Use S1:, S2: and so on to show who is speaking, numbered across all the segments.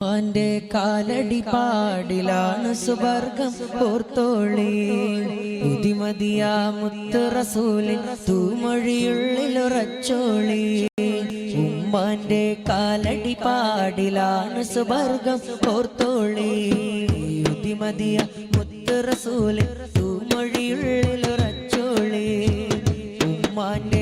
S1: ആന്റെ കാലടി പാടിലാണ് സുവർഗം പോർത്തോളി. പുതിമതിയാ മുത്ത് റസൂലിൻ തൂമൊഴിയുള്ളിലുറച്ചോളി ഉമ്മാന്റെ കാലടി പാടിലാണ് സുവർഗം പോർത്തോളി. പുതിമതിയ മുത്ത് റസൂലിൻ തൂമൊഴിയുള്ളിലുറച്ചോളി ഉമ്മാന്റെ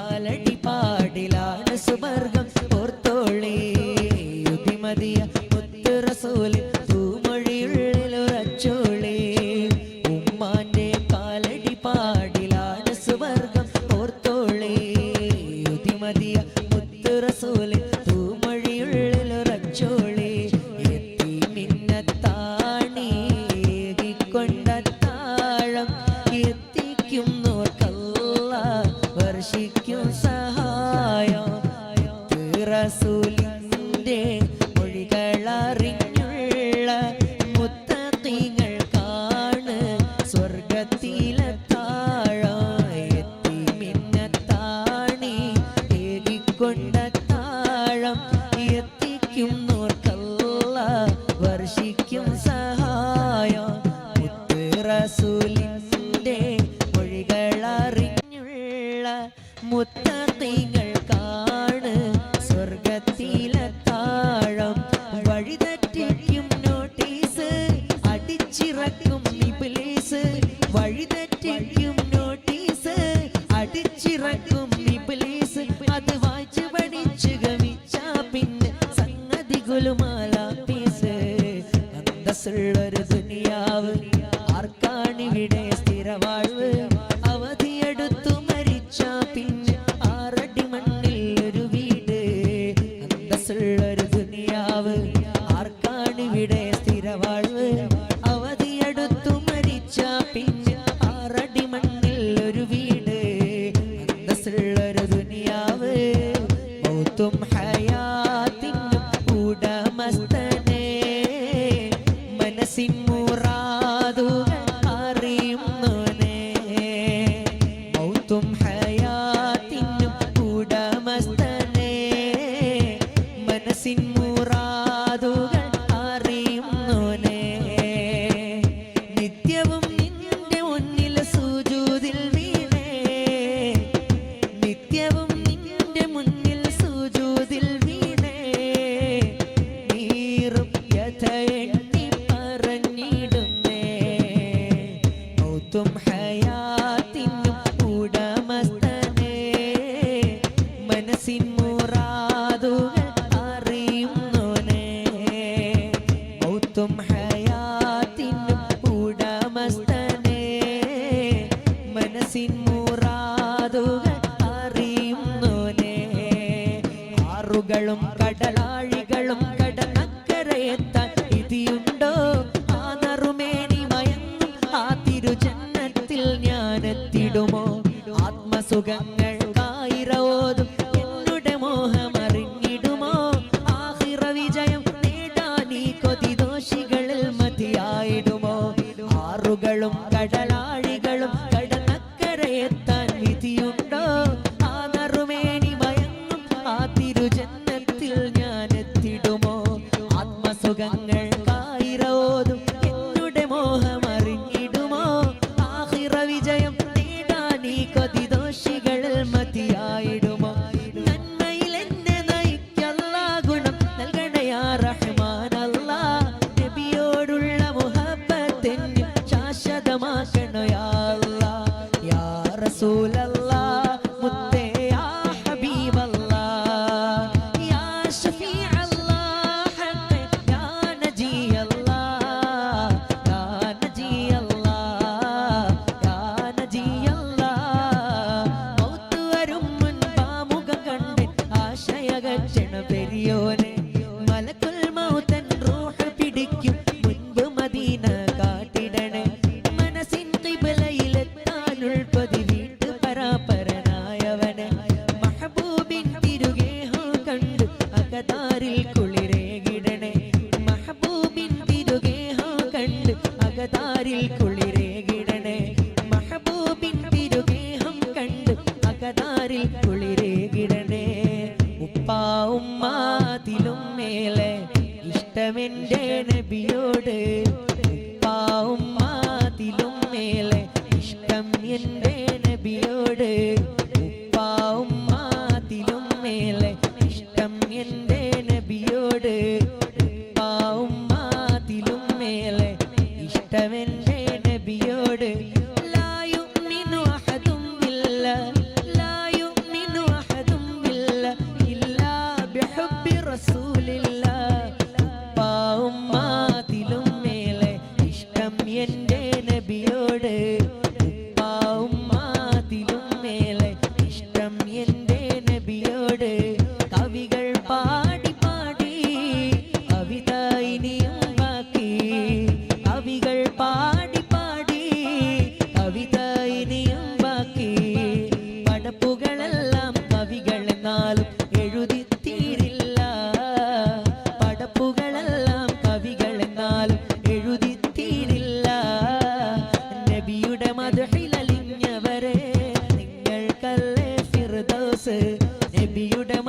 S1: കാലടി പാടിലാണ് സുവർഗം. ഓർത്തോളേ യുതിമതിയ മുത്തുറസൂൽ തൂമൊഴിയുള്ളിലുറച്ചോളേ ഉമ്മാന്റെ കാലടി പാടിലാണ് സുവർഗം. ഓർത്തോളേ യുതിമതിയ മുത്തുറസൂൽ തൂമൊഴിയുള്ളിലുറച്ചോളേ എത്തി നിന്നെ താണീ കൊണ്ട് கொண்ட കടലാളികളും കടലാഴികളും കടലക്കരയെത്താൻ ഇതിയുണ്ടോ ആ നറുമേനി ആ തിരുചന്നത്തിൽ ഞാനെത്തിടുമോ? ആത്മസുഖങ്ങൾ കായിറവോതും എന്നുടെ നേടാൻ കൊതിദോഷികളിൽ കടലാ പണ്ടമെന്റെ നബിയോട് പാവും മാതിലും മേലെ ഇഷ്ടം എന്റെ നബിയോട്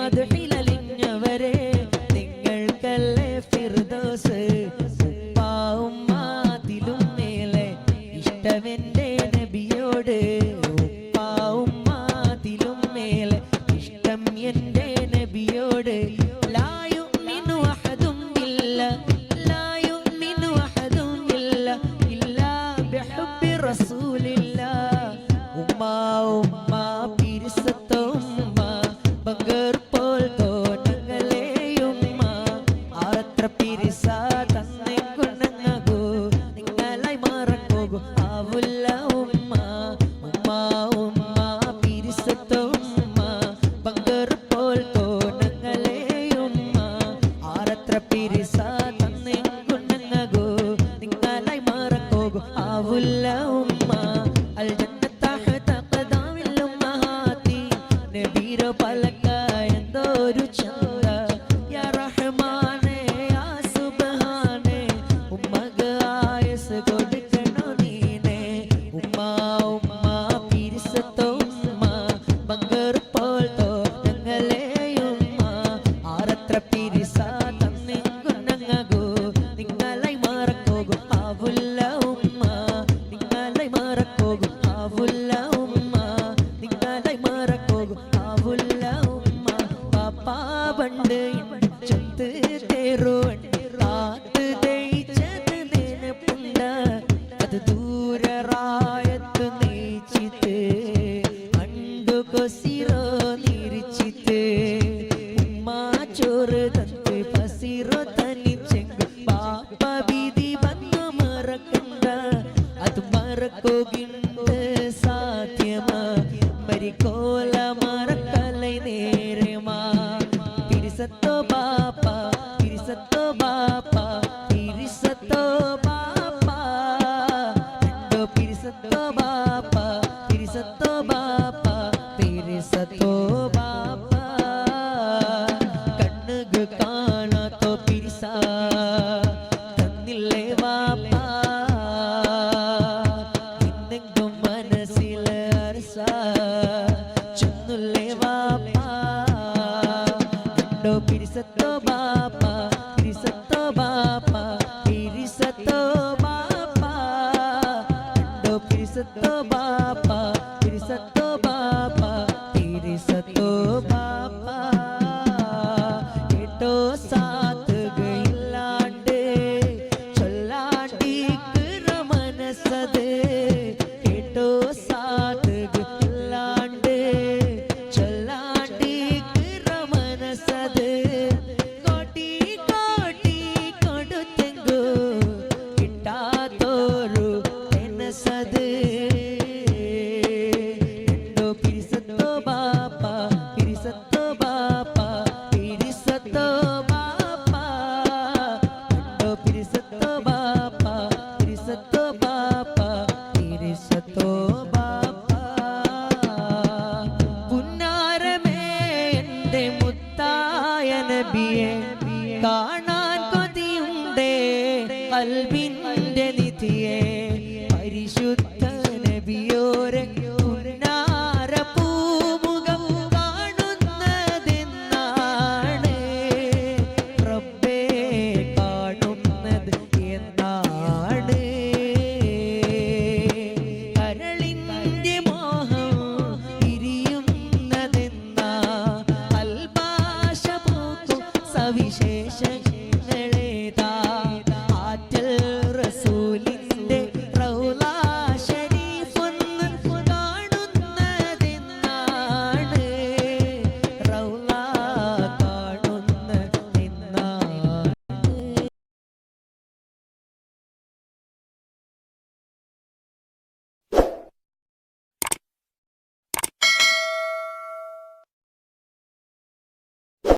S1: Mother നടക്കുകിൽ তো বা पा तेरे सतो बा